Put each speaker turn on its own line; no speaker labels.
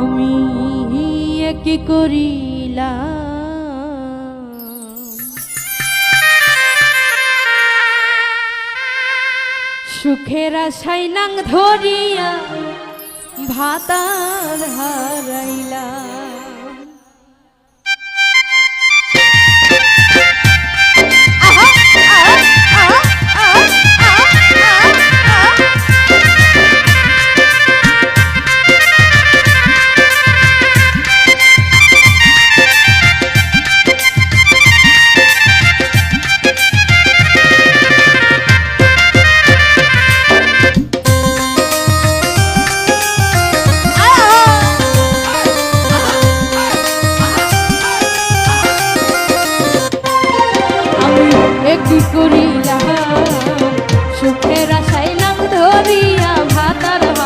আমি কি করিলাম। সুখের আশাই নাং ধরিয়া ভাতার হারাইলা